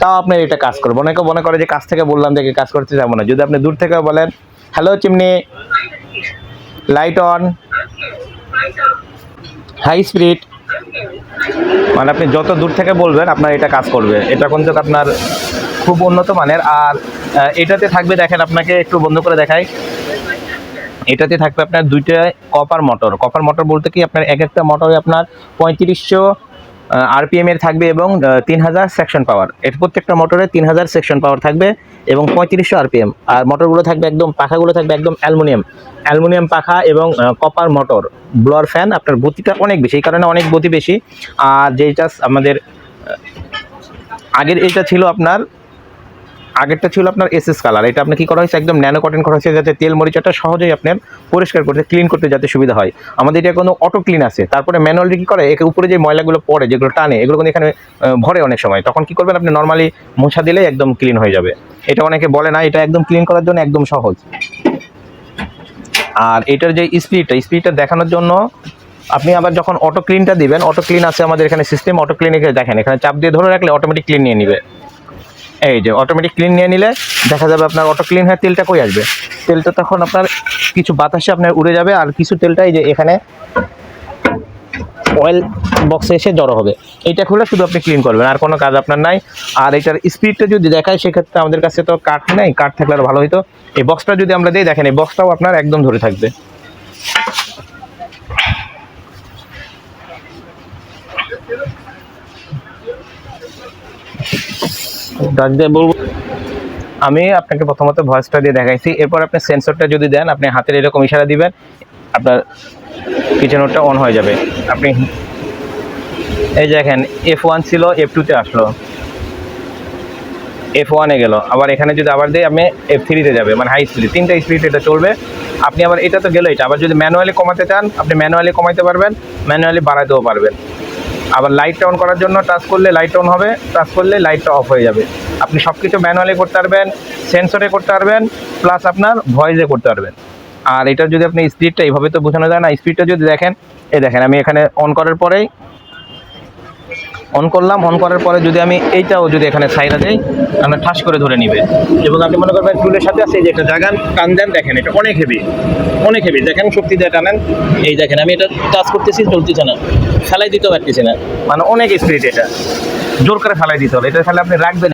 তাও আপনার এটা কাজ করবে অনেকে মনে করে যে কাছ থেকে বললাম দেখে কাজ করতে যাব না। যদি আপনি দূর থেকে বলেন hello chimney. Light on high speed মানে আপনি যত দূর থেকে বলবেন, আপনার এটা কাজ করবে। এটা কিন্তু আপনার খুব উন্নত মানের। আর এটাতে থাকবে, দেখেন আপনাকে একটু বন্ধ করে দেখাই। এটাতে থাকবে আপনার দুইটা কপার মোটর কপার মোটর বলতে কি? আপনার এক একটা মোটরে আপনার পঁয়ত্রিশশো আরপিএম এর থাকবে এবং তিন হাজার সেকশন পাওয়ার এর প্রত্যেকটা মোটরে তিন হাজার সেকশন পাওয়ার থাকবে এবং পঁয়ত্রিশশো আরপিএম আর মোটরগুলো থাকবে একদম, পাখাগুলো থাকবে একদম অ্যালুমিনিয়াম। অ্যালুমিনিয়াম পাখা এবং কপার মোটর ব্লোয়ার ফ্যান আপনার গতিটা অনেক বেশি, এই কারণে অনেক গতি বেশি। আর যেটা আমাদের আগের এটা ছিল আপনার আগেরটা ছিল আপনার এসএস কালার এটা আপনার কি করা হয়েছে? একদম ন্যানো কটন করা হয়েছে যাতে তেল মরিচাটা সহজেই আপনার পরিষ্কার করতে ক্লিন করতে যাতে সুবিধা হয়। আমাদের এটা কোনো অটো ক্লিন আছে। তারপরে ম্যানুয়ালি কি করে? একে উপরে যে ময়লাগুলো পড়ে, যেগুলো টানে, এগুলো কিন্তু এখানে ভরে অনেক সময়। তখন কি করবেন আপনি? নর্মালি মোছা দিলেই একদম ক্লিন হয়ে যাবে। এটা অনেকে বলে না, এটা একদম ক্লিন করার জন্য একদম সহজ। আর এটার যে স্পিডটা স্পিডটা দেখানোর জন্য আপনি আবার যখন অটো ক্লিনটা দিবেন অটো ক্লিন আছে আমাদের এখানে সিস্টেম অটো ক্লিনিকে দেখেন। এখানে চাপ দিয়ে ধরে রাখলে অটোমেটিক ক্লিন নিয়ে নিবে। এই যে অটোমেটিক ক্লিন নিয়ে নিলে দেখা যাবে আপনার অটো ক্লিন হয়ে তেলটা কই আসবে? তেলটা তখন আপনার কিছু বাতাসে আপনার উড়ে যাবে আর কিছু তেলটা এই যে এখানে অয়েল বক্সে এসে জড়ো হবে। এটা খুলে শুধু আপনি ক্লিন করবেন, আর কোনো কাজ আপনার নাই। আর এটার স্পিডটা যদি দেখায় সেক্ষেত্রে আমাদের কাছে তো কাঠ নেই কাঠ থাকলে আরও ভালো হতো এই বক্সটা যদি আমরা দিই, দেখেন এই বক্সটাও আপনার একদম ধরে থাকবে। আমি আপনাকে প্রথমত ভয়েসটা দিয়ে দেখাইছি। এরপর আপনি সেন্সরটা যদি দেন, আপনি হাতের এরকম ইশারা দিবেন, আপনার কিচেনোটটা অন হয়ে যাবে। আপনি এই দেখেন এফ ওয়ান ছিল এফ টুতে আসলো। এফ ওয়ানে গেল। আবার এখানে যদি আবার দিই, আপনি এফ থ্রিতে যাবে। মানে হাই স্পিড তিনটা স্পিড এটা চলবে। আপনি আবার, এটা তো গেলো এটা আবার যদি ম্যানুয়ালি কমাতে চান, আপনি ম্যানুয়ালি কমাতে পারবেন ম্যানুয়ালি বাড়াতেও পারবেন। আবার লাইটটা অন করার জন্য টাচ করলে লাইট অন হবে টাচ করলে লাইটটা অফ হয়ে যাবে। আপনি সব কিছু ম্যানুয়ালি করতে পারবেন সেন্সরে করতে পারবেন প্লাস আপনার ভয়েসে করতে পারবেন। আর এটা যদি আপনি স্পিডটা এইভাবে তো বোঝানো যায় না স্পিডটা যদি দেখেন, এই দেখেন আমি এখানে অন করার পরেই অন করলাম অন করার পরে যদি আমি এইটাও যদি এখানে সাইডা দেই, আমরা ঠাস করে ধরে নিবে। এবং আপনি মনে করবেন চুলের সাথে আছে এই যে একটা জাগান টান দেন, দেখেন এটা অনেক হেভি অনেক হেভি দেখেন শক্তি দিয়ে টানেন, এই দেখেন, আমি এটা টাচ করতেছি, চলতেছে না। ফেলাই দিতেও পারতেছি না। মানে অনেক স্পিড এটা। জোর করে ফেলাই দিতে হবে। এটা ফেলে আপনি রাখবেন